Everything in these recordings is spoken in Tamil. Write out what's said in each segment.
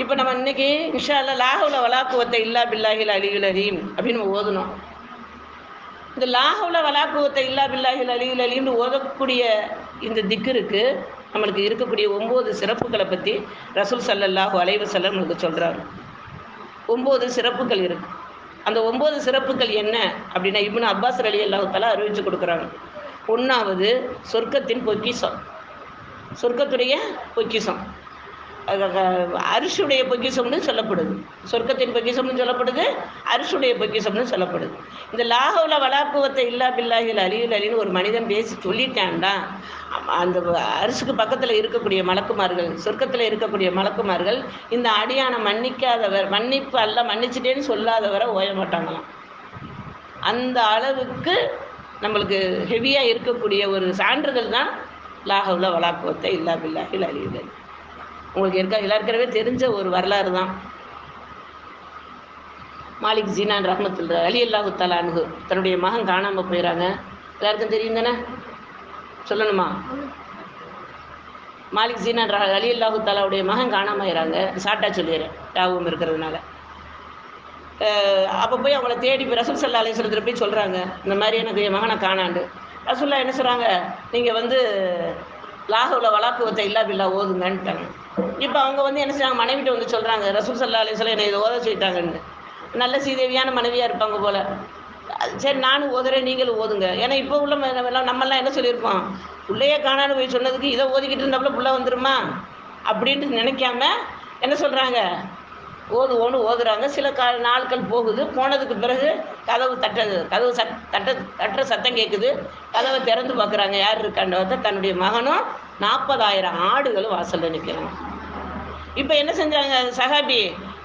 இப்போ நம்ம இன்னைக்கு இன்ஷா அல்லா லாஹுல வலாக்குவத்தை இல்லா பில்லாஹில் அலிகுல் அலீம் அப்படின்னு நம்ம ஓதணும். இந்த லாஹுல வலாக்குவத்தை இல்லா பில்லாஹில் அலிகுல் அலீம்னு ஓதக்கூடிய இந்த திக்கிற்கு நம்மளுக்கு இருக்கக்கூடிய ஒம்பது சிறப்புகளை பற்றி ரசூல் சல்லல்லாஹு அலைவசல்லம் நம்மளுக்கு சொல்கிறாங்க ஒம்பது சிறப்புகள் இருக்கு. அந்த ஒம்பது சிறப்புகள் என்ன அப்படின்னா இப்னு அப்பாஸ் அலி அல்லாஹால அறிவித்து கொடுக்குறாங்க. ஒன்றாவது சொர்க்கத்தின் பொக்கிஷம். சொர்க்கத்துடைய பொக்கிஷம். அது, அஹ், அரிசியுடைய பொக்கிஷம்னு சொல்லப்படுது. சொர்க்கத்தின் பொக்கிஷம்னு சொல்லப்படுது அரிசியுடைய பொக்கிஷம்னு சொல்லப்படுது. இந்த லாகவுல வலாக்குவத்தை இல்லா பில்லாஹில் அலியுல் அலின்னு ஒரு மனிதன் பேசி சொல்லிட்டான்டா. அந்த அரிசுக்கு பக்கத்தில் இருக்கக்கூடிய மலக்குமார்கள் சொர்க்கத்தில் இருக்கக்கூடிய மலக்குமார்கள் இந்த அடியானை மன்னிக்காதவர் மன்னிப்பு அல்ல மன்னிச்சிட்டேன்னு சொல்லாதவரை ஓய மாட்டாங்களாம். அந்த அளவுக்கு நம்மளுக்கு ஹெவியாக இருக்கக்கூடிய ஒரு சான்றிதழ் தான் லாகவுல வலாக்குவத்தை இல்லா பில்லாஹில் அலியுல் அலி. உங்களுக்கு இருக்க எல்லாருக்கிறவே தெரிஞ்ச ஒரு வரலாறு தான். மாலிக் ஜீனான் ரஹ்மத்துல் அலி அல்லாஹு தலானு தன்னுடைய மகன் காணாமல் போயிடறாங்க எல்லாருக்கும் தெரியும் தானே? சொல்லணுமா? மாலிக் ஜீனான் அலி அல்லாஹு தாலாவுடைய மகன் காணாமல் ஆயிடுறாங்க ஷார்ட்டாக சொல்லிடுறேன் டாவும் இருக்கிறதுனால. அப்போ போய் அவங்கள தேடி போய் ரசூல் சல்லா அலிஸ்வரத்தில் போய் சொல்கிறாங்க இந்த மாதிரி எனக்கு என் மகனை காணாண்டு. ரசூல்லா என்ன சொல்கிறாங்க நீங்கள் வந்து லாகவில் வலாக்குவத்தை இல்லா பில்லா ஓதுங்கன்ட்டாங்க. இப்போ அவங்க வந்து என்ன செய்றாங்க மனைவிட்டு வந்து சொல்கிறாங்க ரசூல் சல்லா அலிஸ்வலம் என்னை இதை ஓத சொல்லிட்டாங்கன்னு நல்ல சீதேவியான மனைவியாக இருப்பாங்க போல். சரி நானும் ஓதுறேன் நீங்களும் ஓதுங்க. ஏன்னா இப்போ உள்ள நம்மெல்லாம் என்ன சொல்லியிருப்போம்? உள்ளேயே காணான்னு போய் சொன்னதுக்கு இதை ஓதிக்கிட்டு இருந்தாப்புல புள்ள வந்துருமா? அப்படின்ட்டு நினைக்காம என்ன சொல்கிறாங்க ஓதுவோன்னு ஓதுறாங்க. சில கா நாட்கள் போகுது. போனதுக்கு பிறகு கதவு தட்டது. கதவு சட் தட்ட தட்டுற சத்தம் கேட்குது கதவை திறந்து பார்க்குறாங்க யார் இருக்காண்ட தன்னுடைய மகனும் நாற்பதாயிரம் ஆடுகளும் வாசலில் நிற்கிறாங்க இப்போ என்ன செஞ்சாங்க சஹாபி?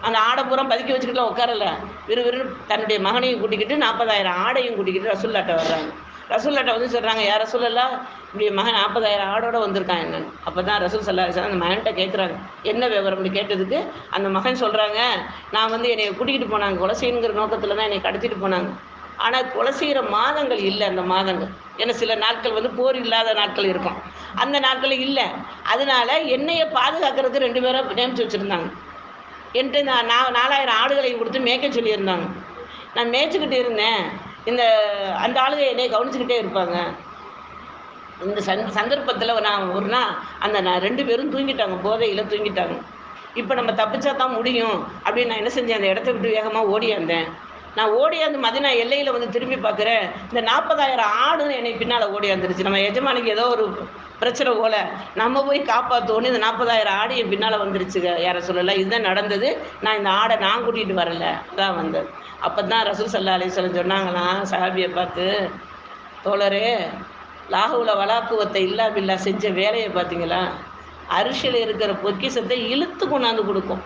அந்த ஆடை பூரா பதுக்கி வச்சுக்கிட்டுலாம் உட்காரல. விறுவிறு தன்னுடைய மகனையும் கூட்டிக்கிட்டு நாற்பதாயிரம் ஆடையும் கூட்டிக்கிட்டு ரசூல்லாட்ட வர்றாங்க. ரசூல்லாட்ட வந்து சொல்கிறாங்க யார் ரசூலல்லா இப்படி மகன் நாற்பதாயிரம் ஆடோட வந்திருக்கான் என்னன்னு அப்போ தான் ரசூல் சல்லா அந்த மகன்கிட்ட கேட்குறாங்க என்ன விவரம்? அப்படி கேட்டதுக்கு அந்த மகன் சொல்கிறாங்க நான் வந்து என்னை கூட்டிக்கிட்டு போனாங்க கொலசைங்கிற நோக்கத்தில் தான் என்னை கடத்திட்டு போனாங்க. ஆனால் கொலை செய்கிற மாதங்கள் இல்லை அந்த மாதங்கள். ஏன்னா சில நாட்கள் வந்து போர் இல்லாத நாட்கள் இருக்கும். அந்த நாட்களில் இல்லை. அதனால என்னையை பாதுகாக்கிறதுக்கு ரெண்டு பேரும் நியமிச்சு வச்சுருந்தாங்க. என்கிட்ட நான் நான் நாலாயிரம் ஆடுகளை கொடுத்து மேய்க்க சொல்லியிருந்தாங்க. நான் மேய்ச்சிக்கிட்டு இருந்தேன். இந்த அந்த ஆளுங்க என்னை கவனிச்சுக்கிட்டே இருப்பாங்க. இந்த சந் சந்தர்ப்பத்தில் நான் ஒரு நாள் அந்த நான் ரெண்டு பேரும் தூங்கிட்டாங்க. போதையில் தூங்கிட்டாங்க. இப்போ நம்ம தப்பிச்சா தான் முடியும். அப்படின்னு நான் என்ன செஞ்சேன்? அந்த இடத்த விட்டு வேகமாக ஓடியாந்தேன் நான் ஓடியாந்து மதினா எல்லையில் வந்து திரும்பி பார்க்குறேன். இந்த நாற்பதாயிரம் ஆடுன்னு என்னை பின்னால் ஓடியாந்துருச்சு நம்ம எஜமானிக்கு ஏதோ ஒரு பிரச்சனை போல. நம்ம போய் காப்பாற்றோன்னு இந்த நாற்பதாயிரம் ஆடு என் பின்னால் வந்துருச்சுங்க. யாரை சொல்லலை? இதுதான் நடந்தது. நான் இந்த ஆடை நான் கூட்டிகிட்டு வரல. அதான் வந்தது. அப்போ தான் ரசூல் சல்லா அலிஸ்வலம் சொன்னாங்களாம் சஹாபியை பார்த்து தோழரே லாகுவில் வலாக்குவத்தை இல்லா பில்லா செஞ்ச வேலையை பார்த்தீங்களா? அரிசியில் இருக்கிற பொக்கிஷத்தை இழுத்து கொண்டாந்து கொடுக்கும்.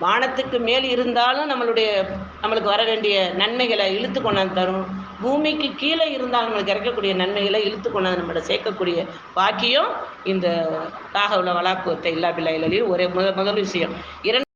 வானத்துக்கு மேல் இருந்தாலும் நம்மளுடைய நம்மளுக்கு வர வேண்டிய நன்மைகளை இழுத்து கொண்டாந்து தரும். பூமிக்கு கீழே இருந்தால் நம்மளுக்கு கிடைக்கக்கூடிய நன்மைகளை இழுத்து கொண்டாந்து நம்மளை சேர்க்கக்கூடிய பாக்கியம் இந்த தாகவுல வளாக்குவத்தை இல்லா பில்லா ஒரே முத முதல் விஷயம். இரண்டு